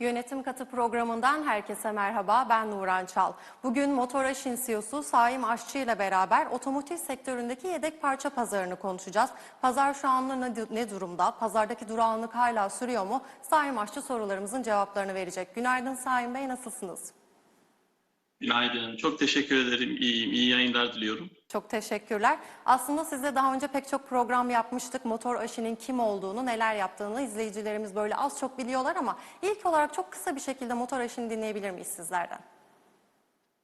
Yönetim Katı programından herkese merhaba. Ben Nuran Çal. Bugün Motoraş'ın CEO'su Saim Aşçı ile beraber otomotiv sektöründeki yedek parça pazarını konuşacağız. Pazar şu anda ne, durumda? Pazardaki durağanlık hala sürüyor mu? Saim Aşçı sorularımızın cevaplarını verecek. Günaydın Saim Bey, nasılsınız? Günaydın. Çok teşekkür ederim. İyiyim. İyi yayınlar diliyorum. Çok teşekkürler. Aslında sizle daha önce pek çok program yapmıştık. Motor Aşı'nın kim olduğunu, neler yaptığını izleyicilerimiz böyle az çok biliyorlar ama ilk olarak çok kısa bir şekilde Motor Aşı'nı dinleyebilir miyiz sizlerden?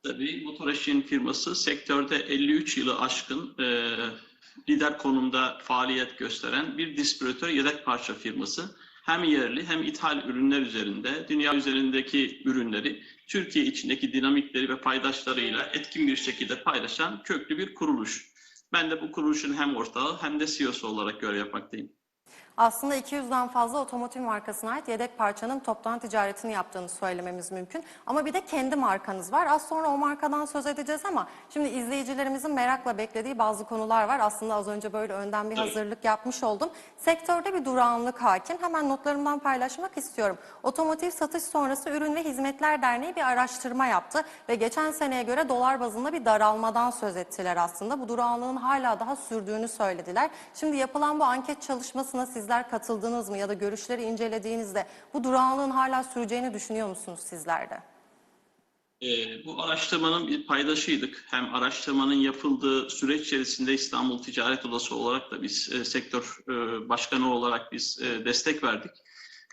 Tabii Motoraşin firması sektörde 53 yılı aşkın e, lider konumda faaliyet gösteren bir distribütör yedek parça firması. Hem yerli hem ithal ürünler üzerinde dünya üzerindeki ürünleri Türkiye içindeki dinamikleri ve paydaşlarıyla etkin bir şekilde paylaşan köklü bir kuruluş. Ben de bu kuruluşun hem ortağı hem de CEO'su olarak görev yapmaktayım. Aslında 200'den fazla otomotiv markasına ait yedek parçanın toptan ticaretini yaptığını söylememiz mümkün. Ama bir de kendi markanız var. Az sonra o markadan söz edeceğiz ama şimdi izleyicilerimizin merakla beklediği bazı konular var. Aslında az önce böyle önden bir hazırlık yapmış oldum. Sektörde bir durağanlık hakim. Hemen notlarımdan paylaşmak istiyorum. Otomotiv Satış Sonrası Ürün ve Hizmetler Derneği bir araştırma yaptı ve geçen seneye göre dolar bazında bir daralmadan söz ettiler aslında. Bu durağanlığın hala daha sürdüğünü söylediler. Şimdi yapılan bu anket çalışmasına sizler katıldınız mı ya da görüşleri incelediğinizde bu durağanlığın hala süreceğini düşünüyor musunuz sizler de? Ee, bu araştırmanın bir paydaşıydık. Hem araştırmanın yapıldığı süreç içerisinde İstanbul Ticaret Odası olarak da biz e, sektör e, başkanı olarak biz e, destek verdik.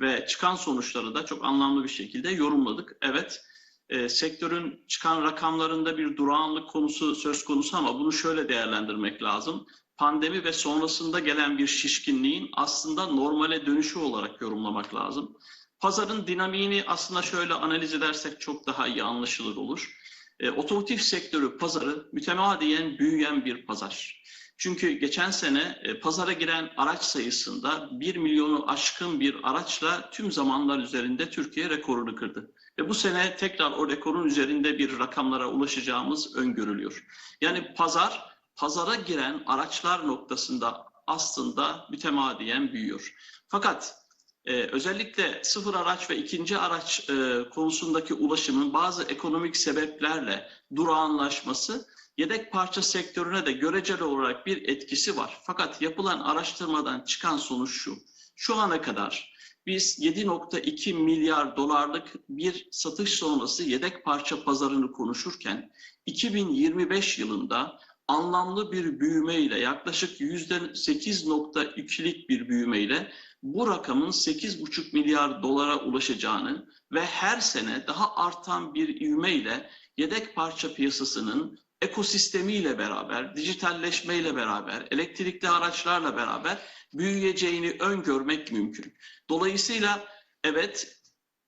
Ve çıkan sonuçları da çok anlamlı bir şekilde yorumladık. Evet, e, sektörün çıkan rakamlarında bir durağanlık konusu söz konusu ama bunu şöyle değerlendirmek lazım. Pandemi ve sonrasında gelen bir şişkinliğin aslında normale dönüşü olarak yorumlamak lazım. Pazarın dinamiğini aslında şöyle analiz edersek çok daha iyi anlaşılır olur. E, otomotiv sektörü pazarı mütemadiyen büyüyen bir pazar. Çünkü geçen sene e, pazara giren araç sayısında 1 milyonu aşkın bir araçla tüm zamanlar üzerinde Türkiye rekorunu kırdı. Ve bu sene tekrar o rekorun üzerinde bir rakamlara ulaşacağımız öngörülüyor. Yani pazar, pazara giren araçlar noktasında aslında mütemadiyen büyüyor. Fakat ee, özellikle sıfır araç ve ikinci araç e, konusundaki ulaşımın bazı ekonomik sebeplerle durağanlaşması yedek parça sektörüne de göreceli olarak bir etkisi var. Fakat yapılan araştırmadan çıkan sonuç şu. Şu ana kadar biz 7.2 milyar dolarlık bir satış sonrası yedek parça pazarını konuşurken 2025 yılında anlamlı bir büyümeyle yaklaşık %8.2'lik bir büyümeyle bu rakamın 8,5 milyar dolara ulaşacağını ve her sene daha artan bir ivmeyle yedek parça piyasasının ekosistemiyle beraber, dijitalleşmeyle beraber, elektrikli araçlarla beraber büyüyeceğini öngörmek mümkün. Dolayısıyla evet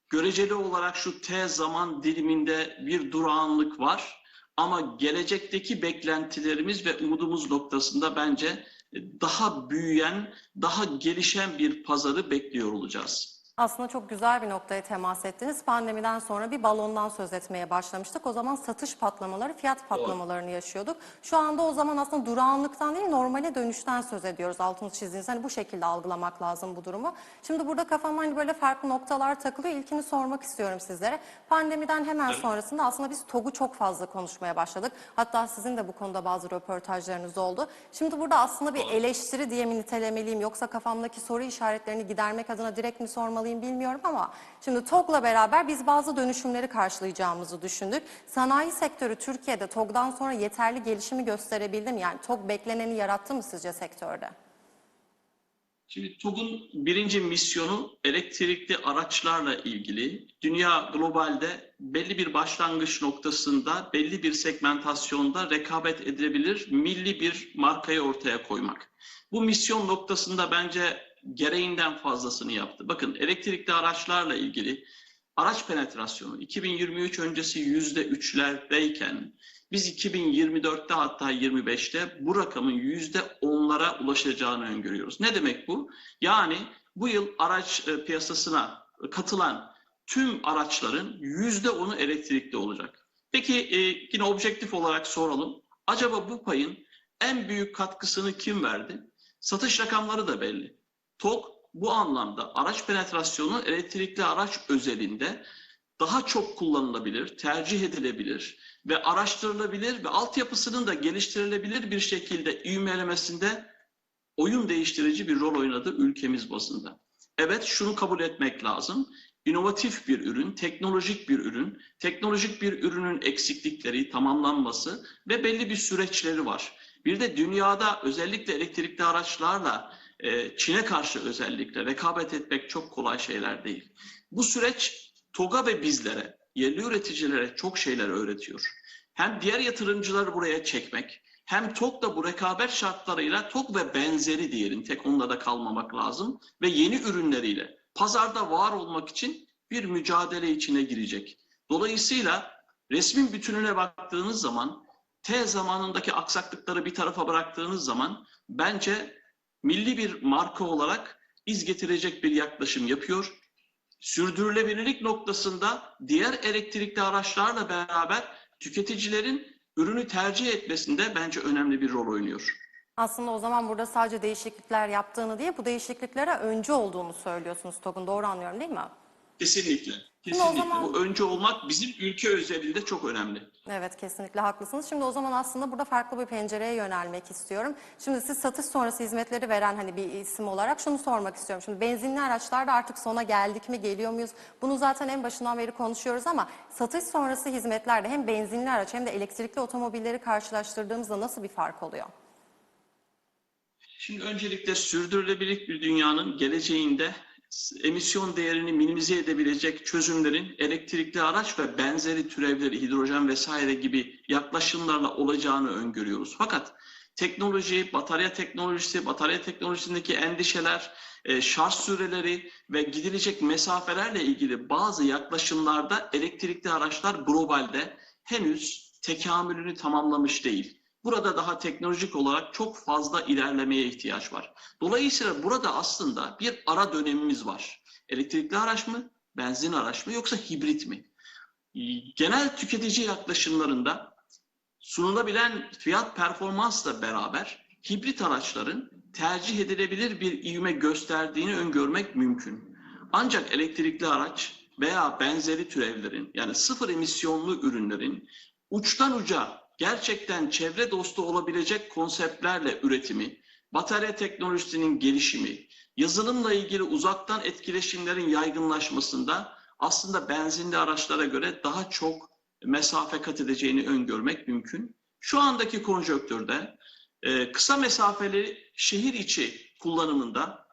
göreceli olarak şu T zaman diliminde bir durağanlık var ama gelecekteki beklentilerimiz ve umudumuz noktasında bence daha büyüyen, daha gelişen bir pazarı bekliyor olacağız. Aslında çok güzel bir noktaya temas ettiniz. Pandemiden sonra bir balondan söz etmeye başlamıştık. O zaman satış patlamaları, fiyat patlamalarını yaşıyorduk. Şu anda o zaman aslında durağanlıktan değil normale dönüşten söz ediyoruz. Altını çizdiğiniz hani bu şekilde algılamak lazım bu durumu. Şimdi burada kafama hani böyle farklı noktalar takılıyor. İlkini sormak istiyorum sizlere. Pandemiden hemen sonrasında aslında biz TOG'u çok fazla konuşmaya başladık. Hatta sizin de bu konuda bazı röportajlarınız oldu. Şimdi burada aslında bir eleştiri diye mi nitelemeliyim yoksa kafamdaki soru işaretlerini gidermek adına direkt mi sormalıyım bilmiyorum ama şimdi TOG'la beraber biz bazı dönüşümleri karşılayacağımızı düşündük. Sanayi sektörü Türkiye'de TOG'dan sonra yeterli gelişimi gösterebildi mi? Yani TOG bekleneni yarattı mı sizce sektörde? Şimdi TOG'un birinci misyonu elektrikli araçlarla ilgili dünya globalde belli bir başlangıç noktasında belli bir segmentasyonda rekabet edilebilir milli bir markayı ortaya koymak. Bu misyon noktasında bence gereğinden fazlasını yaptı. Bakın elektrikli araçlarla ilgili araç penetrasyonu 2023 öncesi yüzde üçlerdeyken biz 2024'te hatta 25'te bu rakamın yüzde onlara ulaşacağını öngörüyoruz. Ne demek bu? Yani bu yıl araç e, piyasasına katılan tüm araçların yüzde onu elektrikli olacak. Peki e, yine objektif olarak soralım. Acaba bu payın en büyük katkısını kim verdi? Satış rakamları da belli. TOG bu anlamda araç penetrasyonu elektrikli araç özelinde daha çok kullanılabilir, tercih edilebilir ve araştırılabilir ve altyapısının da geliştirilebilir bir şekilde ivmelemesinde oyun değiştirici bir rol oynadı ülkemiz bazında. Evet şunu kabul etmek lazım. İnovatif bir ürün, teknolojik bir ürün, teknolojik bir ürünün eksiklikleri, tamamlanması ve belli bir süreçleri var. Bir de dünyada özellikle elektrikli araçlarla e, Çin'e karşı özellikle rekabet etmek çok kolay şeyler değil. Bu süreç TOG'a ve bizlere, yerli üreticilere çok şeyler öğretiyor. Hem diğer yatırımcıları buraya çekmek, hem TOG da bu rekabet şartlarıyla TOG ve benzeri diyelim, tek onunla da kalmamak lazım ve yeni ürünleriyle pazarda var olmak için bir mücadele içine girecek. Dolayısıyla resmin bütününe baktığınız zaman T zamanındaki aksaklıkları bir tarafa bıraktığınız zaman bence milli bir marka olarak iz getirecek bir yaklaşım yapıyor. Sürdürülebilirlik noktasında diğer elektrikli araçlarla beraber tüketicilerin ürünü tercih etmesinde bence önemli bir rol oynuyor. Aslında o zaman burada sadece değişiklikler yaptığını değil, bu değişikliklere öncü olduğunu söylüyorsunuz TOG'un. Doğru anlıyorum değil mi? Kesinlikle. O Kesinlikle. zaman- Bu önce olmak bizim ülke özelinde çok önemli. Evet kesinlikle haklısınız. Şimdi o zaman aslında burada farklı bir pencereye yönelmek istiyorum. Şimdi siz satış sonrası hizmetleri veren hani bir isim olarak şunu sormak istiyorum. Şimdi benzinli araçlarda artık sona geldik mi, geliyor muyuz? Bunu zaten en başından beri konuşuyoruz ama satış sonrası hizmetlerde hem benzinli araç hem de elektrikli otomobilleri karşılaştırdığımızda nasıl bir fark oluyor? Şimdi öncelikle sürdürülebilir bir dünyanın geleceğinde emisyon değerini minimize edebilecek çözümlerin elektrikli araç ve benzeri türevleri, hidrojen vesaire gibi yaklaşımlarla olacağını öngörüyoruz. Fakat teknoloji, batarya teknolojisi, batarya teknolojisindeki endişeler, e, şarj süreleri ve gidilecek mesafelerle ilgili bazı yaklaşımlarda elektrikli araçlar globalde henüz tekamülünü tamamlamış değil. Burada daha teknolojik olarak çok fazla ilerlemeye ihtiyaç var. Dolayısıyla burada aslında bir ara dönemimiz var. Elektrikli araç mı, benzin araç mı yoksa hibrit mi? Genel tüketici yaklaşımlarında sunulabilen fiyat performansla beraber hibrit araçların tercih edilebilir bir ivme gösterdiğini öngörmek mümkün. Ancak elektrikli araç veya benzeri türevlerin yani sıfır emisyonlu ürünlerin uçtan uca gerçekten çevre dostu olabilecek konseptlerle üretimi, batarya teknolojisinin gelişimi, yazılımla ilgili uzaktan etkileşimlerin yaygınlaşmasında aslında benzinli araçlara göre daha çok mesafe kat edeceğini öngörmek mümkün. Şu andaki konjonktürde e, kısa mesafeli şehir içi kullanımında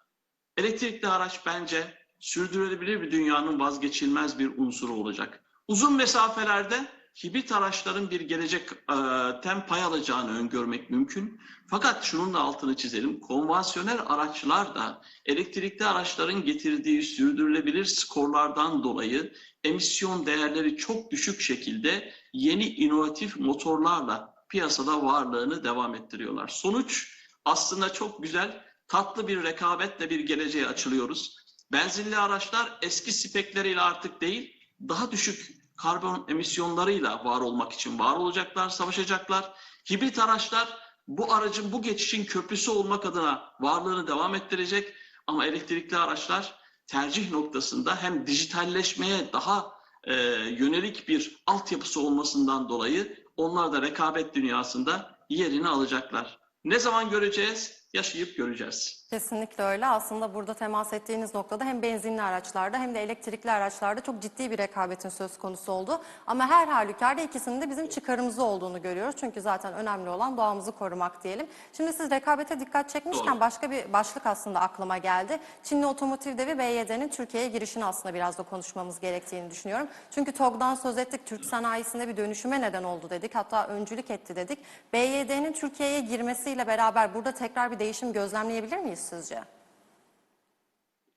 elektrikli araç bence sürdürülebilir bir dünyanın vazgeçilmez bir unsuru olacak. Uzun mesafelerde hibrit araçların bir gelecek e, pay alacağını öngörmek mümkün. Fakat şunun da altını çizelim. Konvansiyonel araçlar da elektrikli araçların getirdiği sürdürülebilir skorlardan dolayı emisyon değerleri çok düşük şekilde yeni inovatif motorlarla piyasada varlığını devam ettiriyorlar. Sonuç aslında çok güzel, tatlı bir rekabetle bir geleceğe açılıyoruz. Benzinli araçlar eski spekleriyle artık değil, daha düşük karbon emisyonlarıyla var olmak için var olacaklar, savaşacaklar. Hibrit araçlar bu aracın bu geçişin köprüsü olmak adına varlığını devam ettirecek. Ama elektrikli araçlar tercih noktasında hem dijitalleşmeye daha e, yönelik bir altyapısı olmasından dolayı onlar da rekabet dünyasında yerini alacaklar. Ne zaman göreceğiz? Yaşayıp göreceğiz. Kesinlikle öyle. Aslında burada temas ettiğiniz noktada hem benzinli araçlarda hem de elektrikli araçlarda çok ciddi bir rekabetin söz konusu oldu. Ama her halükarda ikisinin de bizim çıkarımızı olduğunu görüyoruz. Çünkü zaten önemli olan doğamızı korumak diyelim. Şimdi siz rekabete dikkat çekmişken Doğru. başka bir başlık aslında aklıma geldi. Çinli Otomotiv Devi BYD'nin Türkiye'ye girişini aslında biraz da konuşmamız gerektiğini düşünüyorum. Çünkü TOG'dan söz ettik. Türk sanayisinde bir dönüşüme neden oldu dedik. Hatta öncülük etti dedik. BYD'nin Türkiye'ye girmesiyle beraber burada tekrar bir değişim gözlemleyebilir miyiz sizce?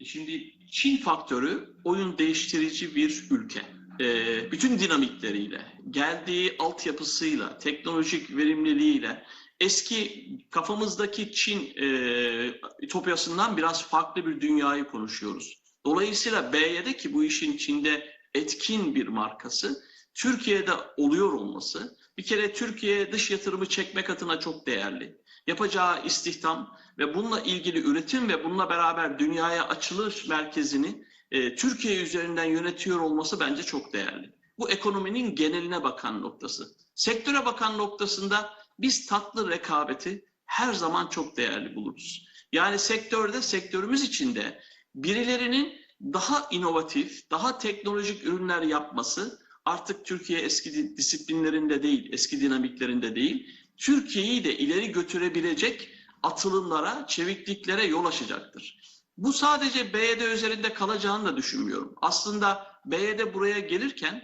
Şimdi Çin faktörü oyun değiştirici bir ülke. Ee, bütün dinamikleriyle, geldiği altyapısıyla, teknolojik verimliliğiyle eski kafamızdaki Çin e, ütopyasından biraz farklı bir dünyayı konuşuyoruz. Dolayısıyla BYD ki bu işin Çin'de etkin bir markası, Türkiye'de oluyor olması bir kere Türkiye'ye dış yatırımı çekmek adına çok değerli. Yapacağı istihdam ve bununla ilgili üretim ve bununla beraber dünyaya açılış merkezini e, Türkiye üzerinden yönetiyor olması bence çok değerli. Bu ekonominin geneline bakan noktası. Sektöre bakan noktasında biz tatlı rekabeti her zaman çok değerli buluruz. Yani sektörde, sektörümüz içinde birilerinin daha inovatif, daha teknolojik ürünler yapması artık Türkiye eski disiplinlerinde değil, eski dinamiklerinde değil, Türkiye'yi de ileri götürebilecek atılımlara, çevikliklere yol açacaktır. Bu sadece BYD üzerinde kalacağını da düşünmüyorum. Aslında BYD buraya gelirken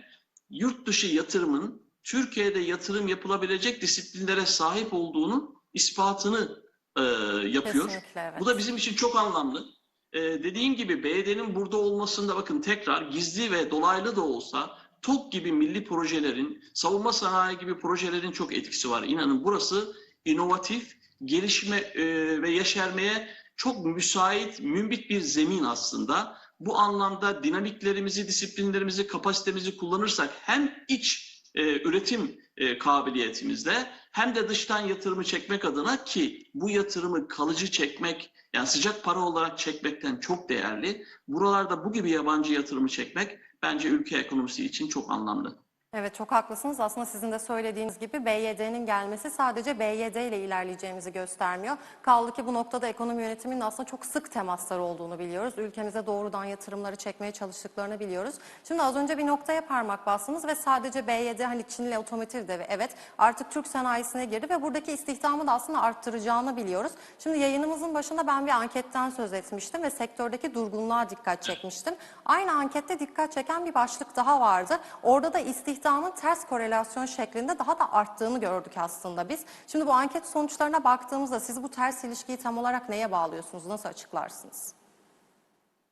yurt dışı yatırımın Türkiye'de yatırım yapılabilecek disiplinlere sahip olduğunu ispatını e, yapıyor. Kesinlikle evet. Bu da bizim için çok anlamlı. Ee, dediğim gibi BYD'nin burada olmasında bakın tekrar gizli ve dolaylı da olsa TOK gibi milli projelerin, savunma sanayi gibi projelerin çok etkisi var. İnanın burası inovatif, gelişme e, ve yeşermeye çok müsait, mümbit bir zemin aslında. Bu anlamda dinamiklerimizi, disiplinlerimizi, kapasitemizi kullanırsak hem iç e, üretim e, kabiliyetimizle hem de dıştan yatırımı çekmek adına ki bu yatırımı kalıcı çekmek yani sıcak para olarak çekmekten çok değerli. Buralarda bu gibi yabancı yatırımı çekmek bence ülke ekonomisi için çok anlamlı. Evet çok haklısınız. Aslında sizin de söylediğiniz gibi BYD'nin gelmesi sadece BYD ile ilerleyeceğimizi göstermiyor. Kaldı ki bu noktada ekonomi yönetiminin aslında çok sık temasları olduğunu biliyoruz. Ülkemize doğrudan yatırımları çekmeye çalıştıklarını biliyoruz. Şimdi az önce bir noktaya parmak bastınız ve sadece BYD hani Çinli otomotiv de evet artık Türk sanayisine girdi ve buradaki istihdamı da aslında arttıracağını biliyoruz. Şimdi yayınımızın başında ben bir anketten söz etmiştim ve sektördeki durgunluğa dikkat çekmiştim. Aynı ankette dikkat çeken bir başlık daha vardı. Orada da istihdamın ters korelasyon şeklinde daha da arttığını gördük aslında biz. Şimdi bu anket sonuçlarına baktığımızda siz bu ters ilişkiyi tam olarak neye bağlıyorsunuz? Nasıl açıklarsınız?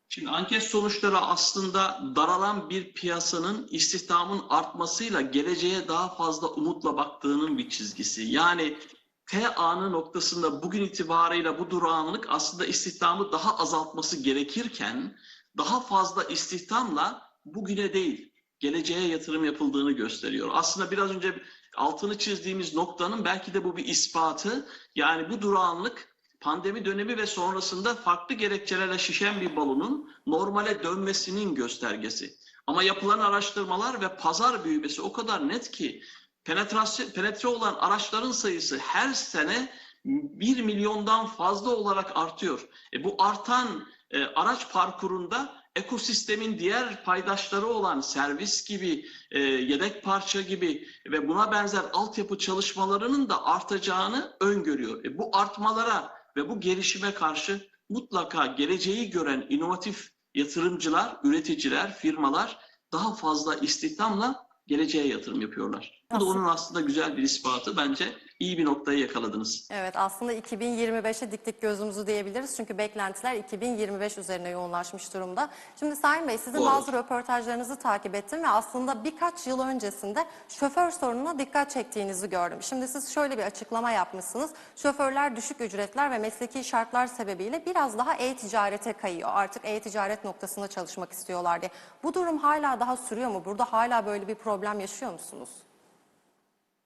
Şimdi anket sonuçları aslında daralan bir piyasanın istihdamın artmasıyla geleceğe daha fazla umutla baktığının bir çizgisi. Yani T anı noktasında bugün itibarıyla bu durağanlık aslında istihdamı daha azaltması gerekirken daha fazla istihdamla bugüne değil geleceğe yatırım yapıldığını gösteriyor. Aslında biraz önce altını çizdiğimiz noktanın belki de bu bir ispatı. Yani bu durağanlık pandemi dönemi ve sonrasında farklı gerekçelerle şişen bir balonun normale dönmesinin göstergesi. Ama yapılan araştırmalar ve pazar büyümesi o kadar net ki penetrasyon, penetre olan araçların sayısı her sene 1 milyondan fazla olarak artıyor. E bu artan e, araç parkurunda ekosistemin diğer paydaşları olan servis gibi, e, yedek parça gibi ve buna benzer altyapı çalışmalarının da artacağını öngörüyor. E, bu artmalara ve bu gelişime karşı mutlaka geleceği gören inovatif yatırımcılar, üreticiler, firmalar daha fazla istihdamla geleceğe yatırım yapıyorlar. Bu da onun aslında güzel bir ispatı. Bence iyi bir noktayı yakaladınız. Evet aslında 2025'e diktik gözümüzü diyebiliriz. Çünkü beklentiler 2025 üzerine yoğunlaşmış durumda. Şimdi Sayın Bey sizin Doğru. bazı röportajlarınızı takip ettim ve aslında birkaç yıl öncesinde şoför sorununa dikkat çektiğinizi gördüm. Şimdi siz şöyle bir açıklama yapmışsınız. Şoförler düşük ücretler ve mesleki şartlar sebebiyle biraz daha e-ticarete kayıyor. Artık e-ticaret noktasında çalışmak istiyorlar diye. Bu durum hala daha sürüyor mu? Burada hala böyle bir problem yaşıyor musunuz?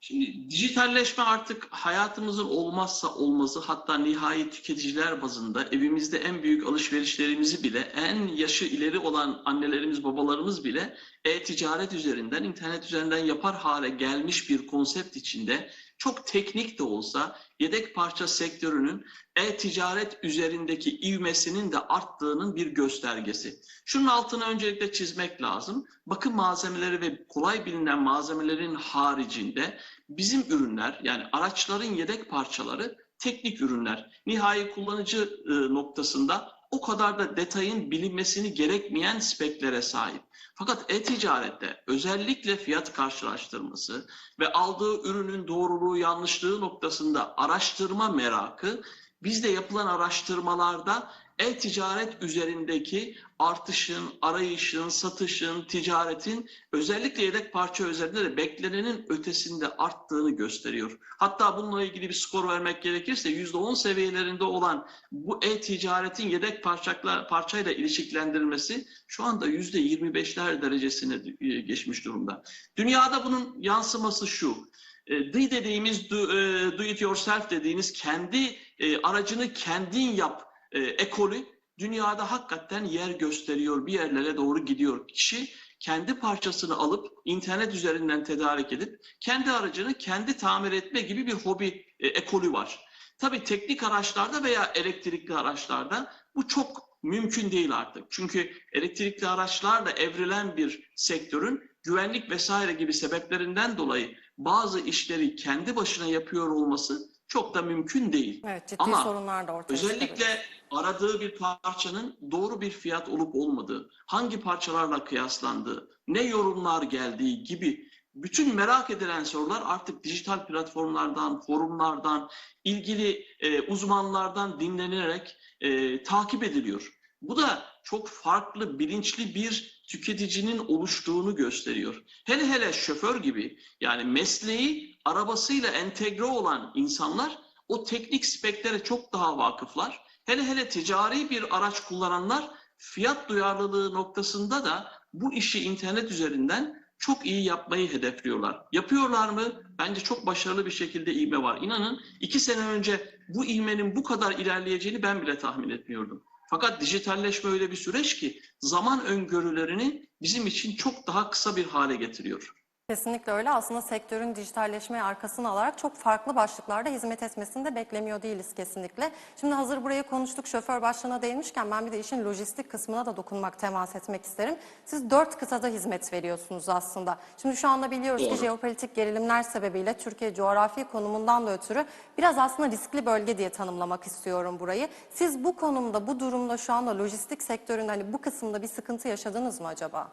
Şimdi dijitalleşme artık hayatımızın olmazsa olmazı hatta nihai tüketiciler bazında evimizde en büyük alışverişlerimizi bile en yaşı ileri olan annelerimiz babalarımız bile e-ticaret üzerinden internet üzerinden yapar hale gelmiş bir konsept içinde çok teknik de olsa yedek parça sektörünün e-ticaret üzerindeki ivmesinin de arttığının bir göstergesi. Şunun altını öncelikle çizmek lazım. Bakım malzemeleri ve kolay bilinen malzemelerin haricinde bizim ürünler yani araçların yedek parçaları teknik ürünler. Nihai kullanıcı e, noktasında o kadar da detayın bilinmesini gerekmeyen speklere sahip. Fakat e-ticarette özellikle fiyat karşılaştırması ve aldığı ürünün doğruluğu yanlışlığı noktasında araştırma merakı bizde yapılan araştırmalarda e-ticaret üzerindeki artışın, arayışın, satışın, ticaretin özellikle yedek parça üzerinde de beklenenin ötesinde arttığını gösteriyor. Hatta bununla ilgili bir skor vermek gerekirse %10 seviyelerinde olan bu e-ticaretin yedek parçakla, parçayla ilişkilendirilmesi şu anda %25'ler derecesine e, geçmiş durumda. Dünyada bunun yansıması şu. e, D dediğimiz do, e, do it yourself dediğiniz kendi aracını kendin yap e, ekolü dünyada hakikaten yer gösteriyor, bir yerlere doğru gidiyor. Kişi kendi parçasını alıp internet üzerinden tedarik edip kendi aracını kendi tamir etme gibi bir hobi e, ekolü var. Tabii teknik araçlarda veya elektrikli araçlarda bu çok mümkün değil artık. Çünkü elektrikli araçlarla evrilen bir sektörün güvenlik vesaire gibi sebeplerinden dolayı bazı işleri kendi başına yapıyor olması çok da mümkün değil. Evet ciddi Ama sorunlar da ortaya Özellikle çıkabilir. aradığı bir parçanın doğru bir fiyat olup olmadığı, hangi parçalarla kıyaslandığı, ne yorumlar geldiği gibi bütün merak edilen sorular artık dijital platformlardan, forumlardan, ilgili e, uzmanlardan dinlenerek e, takip ediliyor. Bu da çok farklı, bilinçli bir tüketicinin oluştuğunu gösteriyor. Hele hele şoför gibi yani mesleği arabasıyla entegre olan insanlar o teknik speklere çok daha vakıflar. Hele hele ticari bir araç kullananlar fiyat duyarlılığı noktasında da bu işi internet üzerinden çok iyi yapmayı hedefliyorlar. Yapıyorlar mı? Bence çok başarılı bir şekilde ivme var. İnanın iki sene önce bu ivmenin bu kadar ilerleyeceğini ben bile tahmin etmiyordum. Fakat dijitalleşme öyle bir süreç ki zaman öngörülerini bizim için çok daha kısa bir hale getiriyor. Kesinlikle öyle. Aslında sektörün dijitalleşmeyi arkasına alarak çok farklı başlıklarda hizmet etmesini de beklemiyor değiliz kesinlikle. Şimdi hazır burayı konuştuk, şoför başlığına değinmişken ben bir de işin lojistik kısmına da dokunmak, temas etmek isterim. Siz dört kıtada hizmet veriyorsunuz aslında. Şimdi şu anda biliyoruz ki Doğru. jeopolitik gerilimler sebebiyle Türkiye coğrafi konumundan da ötürü biraz aslında riskli bölge diye tanımlamak istiyorum burayı. Siz bu konumda, bu durumda şu anda lojistik sektöründe hani bu kısımda bir sıkıntı yaşadınız mı acaba?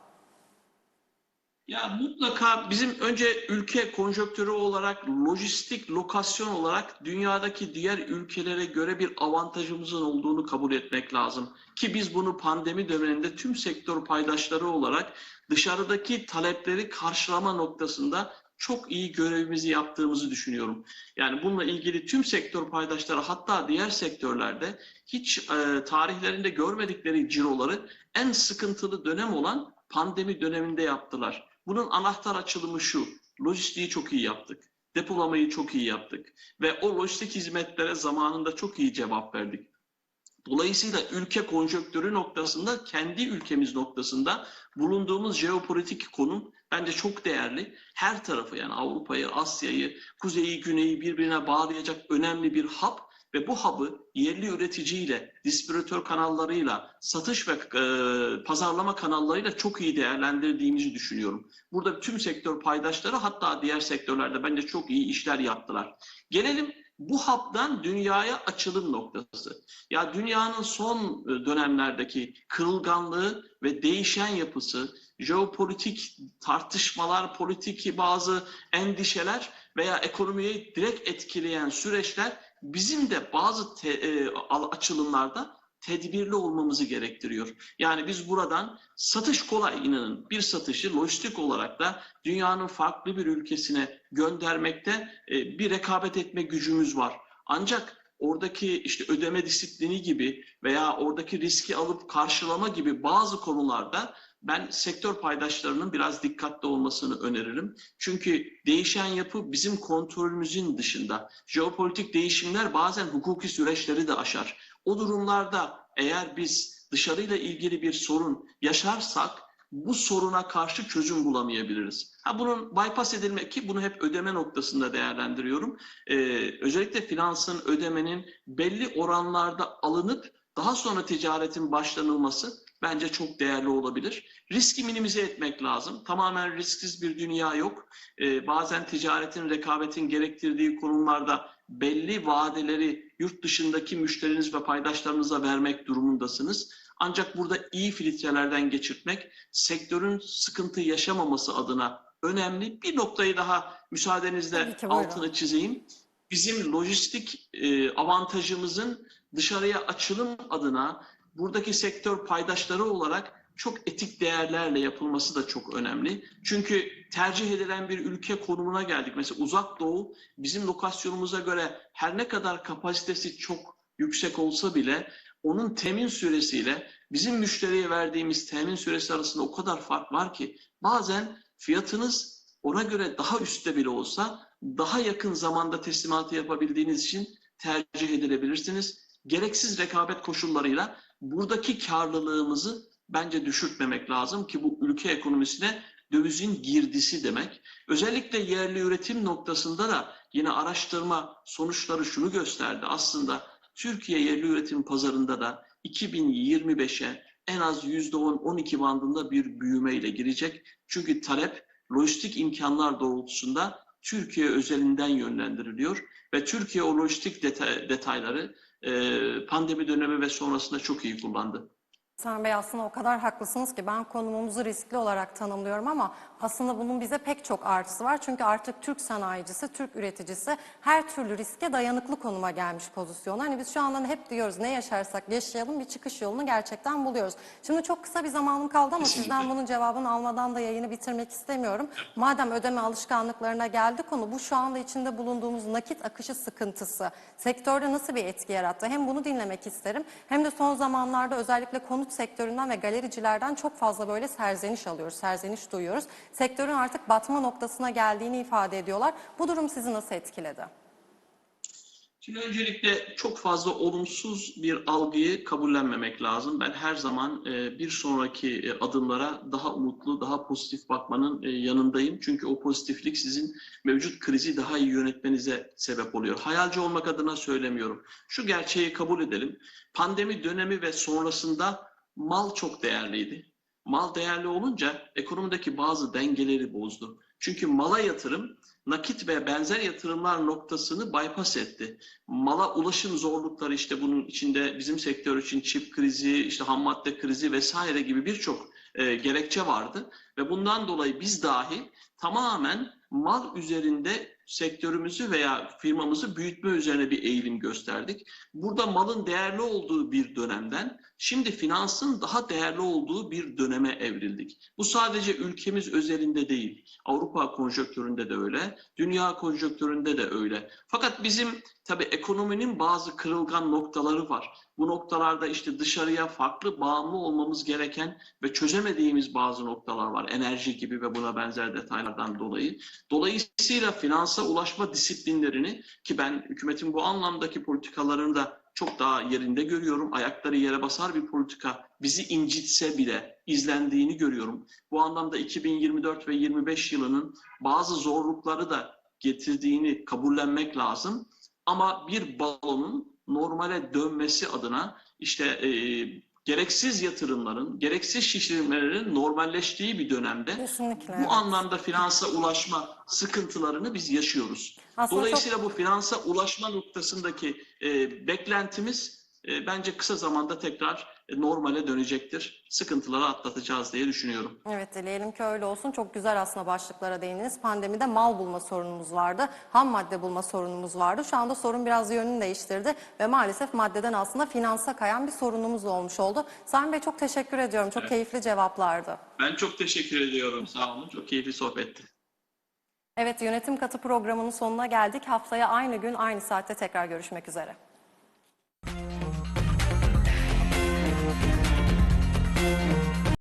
Ya mutlaka bizim önce ülke konjonktürü olarak, lojistik lokasyon olarak dünyadaki diğer ülkelere göre bir avantajımızın olduğunu kabul etmek lazım. Ki biz bunu pandemi döneminde tüm sektör paydaşları olarak dışarıdaki talepleri karşılama noktasında çok iyi görevimizi yaptığımızı düşünüyorum. Yani bununla ilgili tüm sektör paydaşları hatta diğer sektörlerde hiç e, tarihlerinde görmedikleri ciroları en sıkıntılı dönem olan pandemi döneminde yaptılar. Bunun anahtar açılımı şu, lojistiği çok iyi yaptık, depolamayı çok iyi yaptık ve o lojistik hizmetlere zamanında çok iyi cevap verdik. Dolayısıyla ülke konjonktürü noktasında, kendi ülkemiz noktasında bulunduğumuz jeopolitik konum bence çok değerli. Her tarafı yani Avrupa'yı, Asya'yı, kuzeyi, güneyi birbirine bağlayacak önemli bir hub ve bu hub'ı yerli üreticiyle, distribütör kanallarıyla, satış ve e, pazarlama kanallarıyla çok iyi değerlendirdiğimizi düşünüyorum. Burada tüm sektör paydaşları hatta diğer sektörlerde bence çok iyi işler yaptılar. Gelelim bu hub'dan dünyaya açılım noktası. Ya dünyanın son e, dönemlerdeki kırılganlığı ve değişen yapısı, jeopolitik tartışmalar, politik bazı endişeler veya ekonomiyi direkt etkileyen süreçler bizim de bazı te, e, açılımlarda tedbirli olmamızı gerektiriyor. Yani biz buradan satış kolay inanın. Bir satışı lojistik olarak da dünyanın farklı bir ülkesine göndermekte e, bir rekabet etme gücümüz var. Ancak oradaki işte ödeme disiplini gibi veya oradaki riski alıp karşılama gibi bazı konularda ben sektör paydaşlarının biraz dikkatli olmasını öneririm. Çünkü değişen yapı bizim kontrolümüzün dışında. Jeopolitik değişimler bazen hukuki süreçleri de aşar. O durumlarda eğer biz dışarıyla ilgili bir sorun yaşarsak bu soruna karşı çözüm bulamayabiliriz. Ha bunun bypass edilmek ki bunu hep ödeme noktasında değerlendiriyorum. Ee, özellikle finansın, ödemenin belli oranlarda alınıp daha sonra ticaretin başlanılması bence çok değerli olabilir. Riski minimize etmek lazım. Tamamen risksiz bir dünya yok. Ee, bazen ticaretin, rekabetin gerektirdiği konumlarda belli vadeleri yurt dışındaki müşteriniz ve paydaşlarınıza vermek durumundasınız. Ancak burada iyi filtrelerden geçirtmek, sektörün sıkıntı yaşamaması adına önemli. Bir noktayı daha müsaadenizle altını çizeyim. Bizim lojistik e, avantajımızın dışarıya açılım adına buradaki sektör paydaşları olarak çok etik değerlerle yapılması da çok önemli. Çünkü tercih edilen bir ülke konumuna geldik. Mesela Uzak Doğu bizim lokasyonumuza göre her ne kadar kapasitesi çok yüksek olsa bile onun temin süresiyle bizim müşteriye verdiğimiz temin süresi arasında o kadar fark var ki bazen fiyatınız ona göre daha üstte bile olsa daha yakın zamanda teslimatı yapabildiğiniz için tercih edilebilirsiniz. Gereksiz rekabet koşullarıyla buradaki karlılığımızı bence düşürtmemek lazım ki bu ülke ekonomisine dövizin girdisi demek. Özellikle yerli üretim noktasında da yine araştırma sonuçları şunu gösterdi. Aslında Türkiye yerli üretim pazarında da 2025'e en az %10-12 bandında bir büyümeyle girecek. Çünkü talep lojistik imkanlar doğrultusunda Türkiye özelinden yönlendiriliyor ve Türkiye o lojistik deta- detayları pandemi dönemi ve sonrasında çok iyi kullandı. Sen Bey aslında o kadar haklısınız ki ben konumumuzu riskli olarak tanımlıyorum ama aslında bunun bize pek çok artısı var. Çünkü artık Türk sanayicisi, Türk üreticisi her türlü riske dayanıklı konuma gelmiş pozisyonda. Hani biz şu anda hep diyoruz ne yaşarsak yaşayalım bir çıkış yolunu gerçekten buluyoruz. Şimdi çok kısa bir zamanım kaldı ama sizden bunun cevabını almadan da yayını bitirmek istemiyorum. Madem ödeme alışkanlıklarına geldi konu bu şu anda içinde bulunduğumuz nakit akışı sıkıntısı sektörde nasıl bir etki yarattı? Hem bunu dinlemek isterim hem de son zamanlarda özellikle konut sektöründen ve galericilerden çok fazla böyle serzeniş alıyoruz, serzeniş duyuyoruz. Sektörün artık batma noktasına geldiğini ifade ediyorlar. Bu durum sizi nasıl etkiledi? Şimdi öncelikle çok fazla olumsuz bir algıyı kabullenmemek lazım. Ben her zaman e, bir sonraki e, adımlara daha umutlu, daha pozitif bakmanın e, yanındayım. Çünkü o pozitiflik sizin mevcut krizi daha iyi yönetmenize sebep oluyor. Hayalci olmak adına söylemiyorum. Şu gerçeği kabul edelim. Pandemi dönemi ve sonrasında mal çok değerliydi. Mal değerli olunca ekonomideki bazı dengeleri bozdu. Çünkü mala yatırım nakit ve benzer yatırımlar noktasını bypass etti. Mala ulaşım zorlukları işte bunun içinde bizim sektör için çip krizi, işte ham madde krizi vesaire gibi birçok e, gerekçe vardı ve bundan dolayı biz dahi tamamen mal üzerinde sektörümüzü veya firmamızı büyütme üzerine bir eğilim gösterdik. Burada malın değerli olduğu bir dönemden şimdi finansın daha değerli olduğu bir döneme evrildik. Bu sadece ülkemiz özelinde değil. Avrupa konjonktüründe de öyle, dünya konjonktüründe de öyle. Fakat bizim tabii ekonominin bazı kırılgan noktaları var. Bu noktalarda işte dışarıya farklı bağımlı olmamız gereken ve çözemediğimiz bazı noktalar var. Enerji gibi ve buna benzer detaylardan dolayı. Dolayısıyla finansa ulaşma disiplinlerini ki ben hükümetin bu anlamdaki politikalarını da çok daha yerinde görüyorum. Ayakları yere basar bir politika bizi incitse bile izlendiğini görüyorum. Bu anlamda 2024 ve 25 yılının bazı zorlukları da getirdiğini kabullenmek lazım. Ama bir balonun normale dönmesi adına işte e, gereksiz yatırımların, gereksiz şişirmelerin normalleştiği bir dönemde Kesinlikle. bu evet. anlamda finansa ulaşma sıkıntılarını biz yaşıyoruz. Aslında çok Dolayısıyla bu finansa ulaşma noktasındaki e, beklentimiz e, bence kısa zamanda tekrar normale dönecektir. Sıkıntıları atlatacağız diye düşünüyorum. Evet dileyelim ki öyle olsun. Çok güzel aslında başlıklara değindiniz. Pandemide mal bulma sorunumuz vardı. Ham madde bulma sorunumuz vardı. Şu anda sorun biraz yönünü değiştirdi ve maalesef maddeden aslında finansa kayan bir sorunumuz olmuş oldu. Sami Bey çok teşekkür ediyorum. Çok Evet. keyifli cevaplardı. Ben çok teşekkür ediyorum. Sağ olun. Çok keyifli sohbetti. Evet yönetim katı programının sonuna geldik. Haftaya aynı gün aynı saatte tekrar görüşmek üzere.